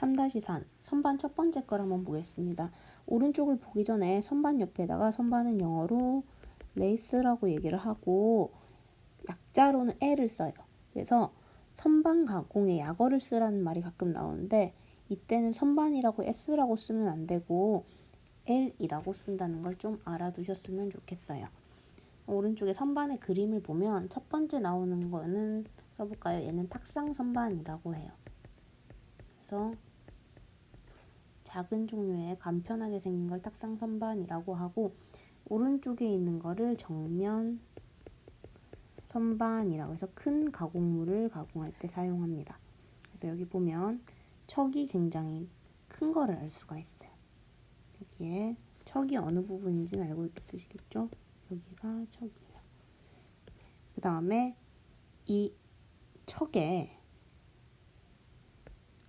3-3 선반 첫 번째 걸 한번 보겠습니다. 오른쪽을 보기 전에 선반 옆에다가 선반은 영어로 레이스라고 얘기를 하고 약자로는 L을 써요. 그래서 선반 가공에 약어를 쓰라는 말이 가끔 나오는데 이때는 선반이라고 S라고 쓰면 안 되고 L이라고 쓴다는 걸 좀 알아두셨으면 좋겠어요. 오른쪽에 선반의 그림을 보면 첫 번째 나오는 거는 써볼까요? 얘는 탁상 선반이라고 해요. 그래서 작은 종류의 간편하게 생긴 걸 탁상 선반이라고 하고 오른쪽에 있는 거를 정면 선반이라고 해서 큰 가공물을 가공할 때 사용합니다. 그래서 여기 보면 척이 굉장히 큰 거를 알 수가 있어요. 여기에 척이 어느 부분인지는 알고 있으시겠죠? 여기가 척이에요. 그 다음에 이 척에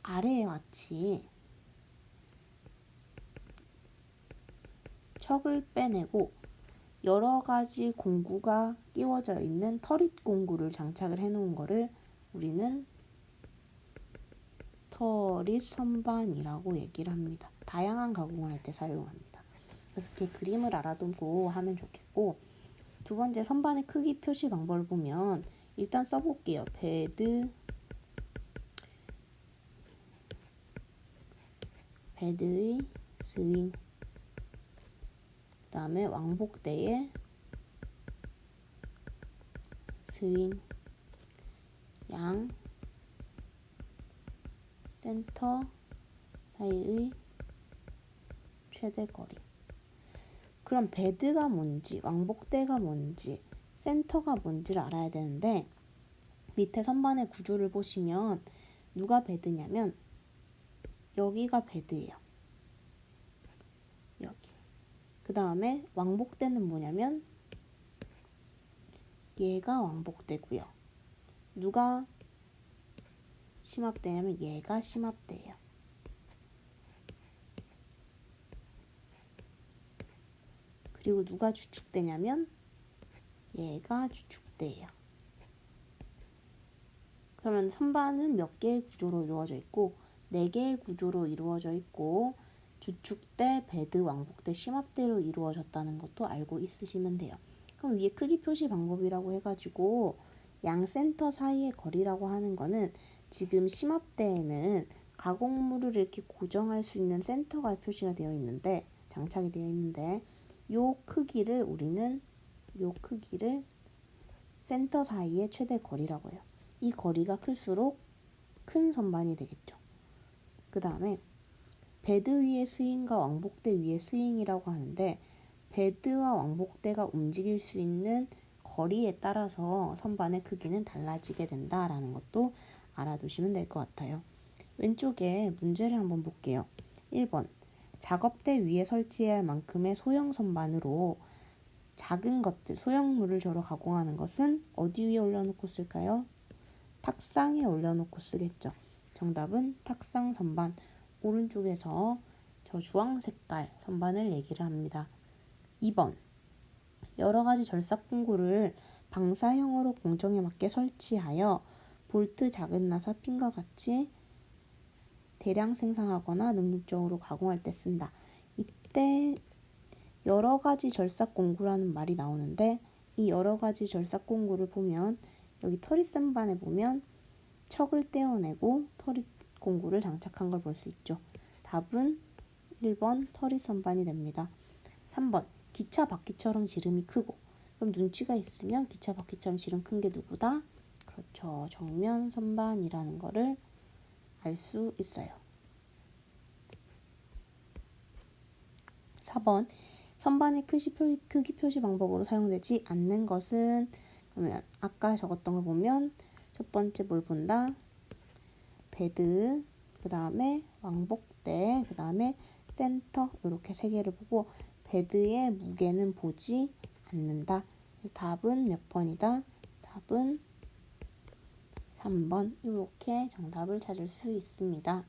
아래에 마치 척을 빼내고 여러 가지 공구가 끼워져 있는 터릿 공구를 장착을 해 놓은 거를 우리는 터릿 선반이라고 얘기를 합니다. 다양한 가공을 할 때 사용합니다. 그래서 이렇게 그림을 알아두고 하면 좋겠고 두 번째 선반의 크기 표시 방법을 보면 일단 써볼게요. 베드 베드의 스윙 그 다음에 왕복대의 스윙 양 센터 사이의 최대 거리 그럼 베드가 뭔지 왕복대가 뭔지 센터가 뭔지를 알아야 되는데 밑에 선반의 구조를 보시면 누가 베드냐면 여기가 베드예요. 여기. 그 다음에 왕복대는 뭐냐면 얘가 왕복대고요. 누가 심압대냐면 얘가 심압대예요. 그리고 누가 주축대냐면 얘가 주축대예요. 그러면 선반은 몇 개의 구조로 이루어져 있고 네 개의 구조로 이루어져 있고 주축대, 배드, 왕복대, 심압대로 이루어졌다는 것도 알고 있으시면 돼요. 그럼 위에 크기 표시 방법이라고 해가지고 양 센터 사이의 거리라고 하는 거는 지금 심압대에는 가공물을 이렇게 고정할 수 있는 센터가 표시가 되어 있는데 장착이 되어 있는데 요 크기를 우리는 요 크기를 센터 사이의 최대 거리라고 해요. 이 거리가 클수록 큰 선반이 되겠죠. 그 다음에 베드 위의 스윙과 왕복대 위의 스윙이라고 하는데 베드와 왕복대가 움직일 수 있는 거리에 따라서 선반의 크기는 달라지게 된다라는 것도 알아두시면 될 것 같아요. 왼쪽에 문제를 한번 볼게요. 1번 작업대 위에 설치해야 할 만큼의 소형 선반으로 작은 것들, 소형물을 저로 가공하는 것은 어디 위에 올려놓고 쓸까요? 탁상에 올려놓고 쓰겠죠. 정답은 탁상 선반. 오른쪽에서 저 주황 색깔 선반을 얘기를 합니다. 2번 여러 가지 절삭 공구를 방사형으로 공정에 맞게 설치하여 볼트 작은 나사 핀과 같이 대량 생산하거나 능률적으로 가공할 때 쓴다. 이때 여러 가지 절삭 공구라는 말이 나오는데 이 여러 가지 절삭 공구를 보면 여기 터리 선반에 보면 척을 떼어내고 터리 공구를 장착한 걸 볼 수 있죠. 답은 1번 터리 선반이 됩니다. 3번 기차 바퀴처럼 지름이 크고 그럼 눈치가 있으면 기차 바퀴처럼 지름 큰 게 누구다? 그렇죠. 정면 선반이라는 거를 알 수 있어요. 4번 선반의 크기 표시, 크기 표시 방법으로 사용되지 않는 것은 그러면 아까 적었던 걸 보면 첫 번째 뭘 본다? 베드, 그 다음에 왕복대, 그 다음에 센터 이렇게 세 개를 보고 베드의 무게는 보지 않는다. 답은 몇 번이다? 답은 3번 이렇게 정답을 찾을 수 있습니다.